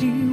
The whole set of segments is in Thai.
you.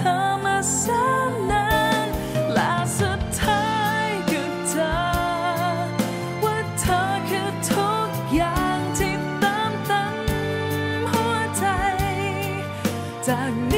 เธอมาแสนนานและสุดท้ายก็เจอว่าเธอคือทุกอย่างที่เติมเต็มหัวใจจากนี้